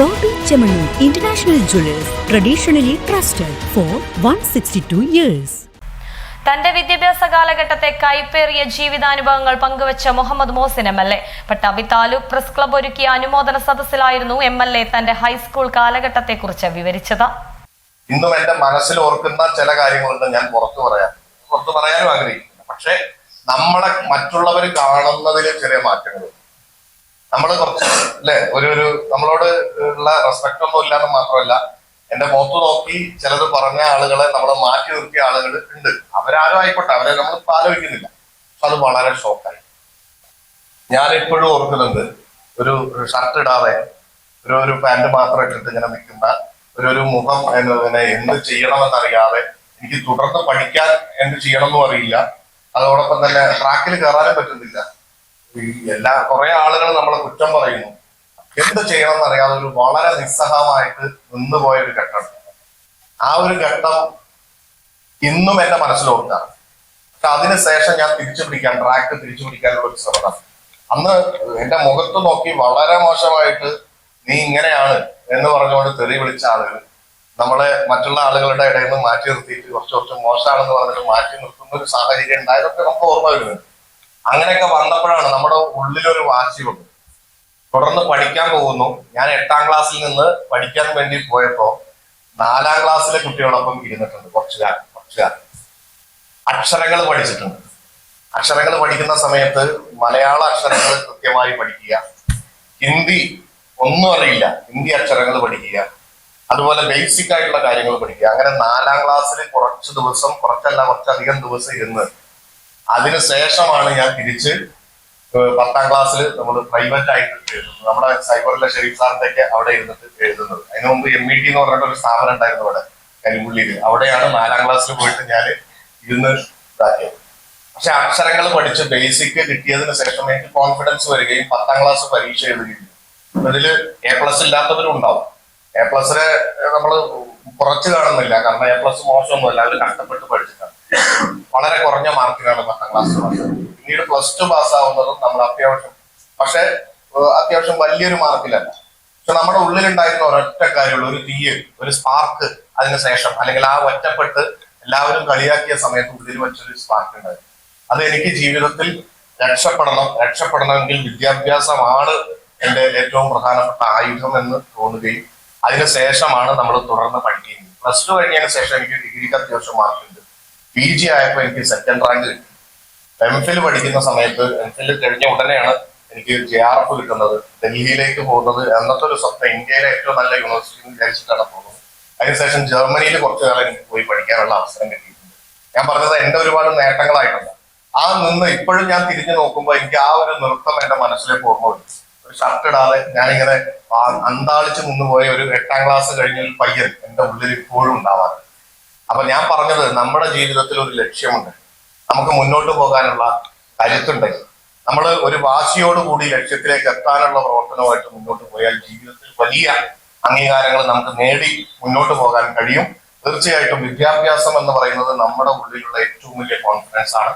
Bobby jewellers traditionally trusted for one sixty 162 years തന്റെ വിദ്യാഭ്യാസ കാലഘട്ടത്തെ കൈപ്പേറിയ ജീവിതാനുഭവങ്ങൾ പങ്കുവച്ച Muhammad Mohsin M L A. Pattambi taluk press club ഒരുക്കിയ അനുമോദന സദസ്സിലായിരുന്നു എം എൽ എ തന്റെ ഹൈസ്കൂൾ കാലഘട്ടത്തെക്കുറിച്ച് വിവരിച്ചത്. ഇന്നും എന്റെ മനസ്സിൽ ഓർക്കുന്ന ചില കാര്യങ്ങളുണ്ട് ഞാൻ പുറത്തു പറയാം. പുറത്തു പറയാനും ആഗ്രഹിക്കുന്നു. പക്ഷെ നമ്മളെ മറ്റുള്ളവർ കാണുന്നതിൽ ചെറിയ മാറ്റങ്ങൾ നമ്മൾ കുറച്ച് അല്ലെ ഒരു ഒരു നമ്മളോട് ഉള്ള റെസ്പെക്ട് ഒന്നും ഇല്ലാന്ന് മാത്രമല്ല എന്റെ മുഖത്ത് നോക്കി ചിലത് പറഞ്ഞ ആളുകളെ നമ്മൾ മാറ്റി നിർത്തിയ ആളുകൾ ഉണ്ട്. അവരാരും ആയിക്കോട്ടെ അവരെ നമ്മൾ ആലോചിക്കുന്നില്ല. പക്ഷെ അത് വളരെ ഷോക്കായി ഞാൻ ഇപ്പോഴും ഓർക്കുന്നുണ്ട് ഒരു ഷർട്ട് ഇടാതെ ഒരു ഒരു പാന്റ് മാത്രം ഇട്ടിട്ട് ഇങ്ങനെ നിൽക്കുന്ന ഒരു ഒരു മുഖം എന്നതിനെ എന്ത് ചെയ്യണമെന്നറിയാതെ എനിക്ക് തുടർന്ന് പഠിക്കാൻ എന്ത് ചെയ്യണമെന്നും അറിയില്ല. അതോടൊപ്പം തന്നെ ട്രാക്കിൽ കയറാനും പറ്റുന്നില്ല. എല്ലാ കുറെ ആളുകൾ നമ്മളെ കുറ്റം പറയുന്നു. എന്ത് ചെയ്യണമെന്ന് അറിയാതെ ഒരു വളരെ നിസ്സഹമായിട്ട് നിന്നുപോയ ഒരു ഘട്ടം. ആ ഒരു ഘട്ടം ഇന്നും എന്റെ മനസ്സിലോർക്കാം പക്ഷെ അതിനുശേഷം ഞാൻ തിരിച്ചു പിടിക്കാൻ ട്രാക്ക് തിരിച്ചു പിടിക്കാനുള്ള ഒരു ശ്രമം. അന്ന് എന്റെ മുഖത്ത് നോക്കി വളരെ മോശമായിട്ട് നീ ഇങ്ങനെയാണ് എന്ന് പറഞ്ഞുകൊണ്ട് തെറി വിളിച്ച ആളുകൾ നമ്മളെ മറ്റുള്ള ആളുകളുടെ ഇടയിൽ നിന്ന് മാറ്റി നിർത്തിയിട്ട് കുറച്ച് കുറച്ച് മോശമാണെന്ന് പറഞ്ഞിട്ട് മാറ്റി നിർത്തുന്ന ഒരു സാഹചര്യം ഉണ്ടായതൊക്കെ നമുക്ക് ഓർമ്മ വരുന്നുണ്ട്. അങ്ങനെയൊക്കെ വന്നപ്പോഴാണ് നമ്മുടെ ഉള്ളിലൊരു വാശി വന്നു തുടർന്ന് പഠിക്കാൻ പോകുന്നു. ഞാൻ എട്ടാം ക്ലാസ്സിൽ നിന്ന് പഠിക്കാൻ വേണ്ടി പോയപ്പോ നാലാം ക്ലാസ്സിലെ കുട്ടികളൊപ്പം ഇരുന്നിട്ടുണ്ട് കുറച്ചു കാലം കുറച്ചു കാലം അക്ഷരങ്ങൾ പഠിച്ചിട്ടുണ്ട്. അക്ഷരങ്ങൾ പഠിക്കുന്ന സമയത്ത് മലയാള അക്ഷരങ്ങൾ കൃത്യമായി പഠിക്കുക. ഹിന്ദി ഒന്നും അറിയില്ല. ഹിന്ദി അക്ഷരങ്ങൾ പഠിക്കുക. അതുപോലെ ബേസിക് ആയിട്ടുള്ള കാര്യങ്ങൾ പഠിക്കുക. അങ്ങനെ നാലാം ക്ലാസ്സിൽ കുറച്ച് ദിവസം കുറച്ചല്ല കുറച്ചധികം ദിവസം ഇരുന്ന് അതിനുശേഷമാണ് ഞാൻ തിരിച്ച് പത്താം ക്ലാസ്സിൽ നമ്മൾ പ്രൈവറ്റ് ആയിട്ട് എഴുതുന്നത്. നമ്മുടെ സൈബറിലെ ഷെരീഫ് സാറിന്റെ അവിടെ ഇരുന്നിട്ട് എഴുതുന്നത്. അതിനു മുമ്പ് എം ഇ ടി എന്ന് പറഞ്ഞിട്ട് ഒരു സ്ഥാപനം ഉണ്ടായിരുന്നു അവിടെ കരിമ്പുള്ളിയിൽ അവിടെയാണ് നാലാം ക്ലാസ്സിൽ പോയിട്ട് ഞാൻ ഇരുന്ന് ഇതാക്കിയത്. പക്ഷെ അക്ഷരങ്ങൾ പഠിച്ച് ബേസിക് കിട്ടിയതിന് ശേഷം എനിക്ക് കോൺഫിഡൻസ് വരികയും പത്താം ക്ലാസ് പരീക്ഷ എഴുതുകയും അതിൽ എ പ്ലസ് ഇല്ലാത്തവരും ഉണ്ടാവും. എ പ്ലസിനെ നമ്മൾ കുറച്ച് കാണുന്നില്ല. കാരണം എ പ്ലസ് മോശമൊന്നുമല്ല. അവർ കഷ്ടപ്പെട്ട് പഠിച്ചിട്ടാണ്. വളരെ കുറഞ്ഞ മാർക്കിനാണ് പത്താം ക്ലാസ് പിന്നീട് പ്ലസ് ടു പാസ്സാവുന്നതും നമ്മൾ അത്യാവശ്യം പക്ഷെ അത്യാവശ്യം വലിയൊരു മാർക്കിലല്ല. പക്ഷെ നമ്മുടെ ഉള്ളിലുണ്ടായിരുന്ന ഒരൊറ്റ കാര്യമുള്ള ഒരു തീയ് ഒരു സ്പാർക്ക് അതിന് ശേഷം. അല്ലെങ്കിൽ ആ ഒറ്റപ്പെട്ട് എല്ലാവരും കളിയാക്കിയ സമയത്ത് ഉള്ളിൽ വെച്ചൊരു സ്പാർക്ക് ഉണ്ടായിരുന്നു. അത് എനിക്ക് ജീവിതത്തിൽ രക്ഷപ്പെടണം. രക്ഷപ്പെടണമെങ്കിൽ വിദ്യാഭ്യാസമാണ് എന്റെ ഏറ്റവും പ്രധാനപ്പെട്ട ആയുധം എന്ന് തോന്നുകയും അതിനുശേഷമാണ് നമ്മൾ തുടർന്ന് പഠിക്കുന്നത് പ്ലസ് ടു കഴിഞ്ഞതിന് ശേഷം എനിക്ക് ഡിഗ്രിക്ക് അത്യാവശ്യം മാർക്കുണ്ട് പി ജി ആയപ്പോൾ എനിക്ക് സെക്കൻഡ് റാങ്ക് കിട്ടി. എം ഫിൽ പഠിക്കുന്ന സമയത്ത് എം ഫിൽ കഴിഞ്ഞ ഉടനെയാണ് എനിക്ക് ജെ ആർ എഫ് കിട്ടുന്നത് ഡൽഹിയിലേക്ക് പോകുന്നത് അന്നത്തെ ഒരു സ്വപ്നം ഇന്ത്യയിലെ ഏറ്റവും നല്ല യൂണിവേഴ്സിറ്റി വിചാരിച്ചിട്ടാണ് പോകുന്നത്. അതിനുശേഷം ജർമ്മനിയിൽ കുറച്ചു കാലം എനിക്ക് പോയി പഠിക്കാനുള്ള അവസരം കിട്ടിയിട്ടുണ്ട്. ഞാൻ പറഞ്ഞത് എന്റെ ഒരുപാട് നേട്ടങ്ങളായിട്ടുണ്ട്. ആ നിന്ന് ഇപ്പോഴും ഞാൻ തിരിഞ്ഞു നോക്കുമ്പോൾ എനിക്ക് ആ ഒരു നൃത്തം എന്റെ മനസ്സിലേക്ക് ഓർമ്മ വരും. ഒരു ഷർട്ട് ഇടാതെ ഞാനിങ്ങനെ അന്താളിച്ച് നിന്ന് പോയ ഒരു എട്ടാം ക്ലാസ് കഴിഞ്ഞ ഒരു പയ്യൻ എന്റെ ഉള്ളിൽ ഇപ്പോഴും ഉണ്ടാവാറുണ്ട്. അപ്പൊ ഞാൻ പറഞ്ഞത് നമ്മുടെ ജീവിതത്തിൽ ഒരു ലക്ഷ്യമുണ്ട്. നമുക്ക് മുന്നോട്ട് പോകാനുള്ള കരുത്തുണ്ടെങ്കിൽ നമ്മൾ ഒരു വാശിയോടുകൂടി ലക്ഷ്യത്തിലേക്ക് എത്താനുള്ള പ്രവർത്തനമായിട്ട് മുന്നോട്ട് പോയാൽ ജീവിതത്തിൽ വലിയ അംഗീകാരങ്ങൾ നമുക്ക് നേടി മുന്നോട്ട് പോകാൻ കഴിയും. തീർച്ചയായിട്ടും വിദ്യാഭ്യാസം എന്ന് പറയുന്നത് നമ്മുടെ ഉള്ളിലുള്ള ഏറ്റവും വലിയ കോൺഫിഡൻസ് ആണ്.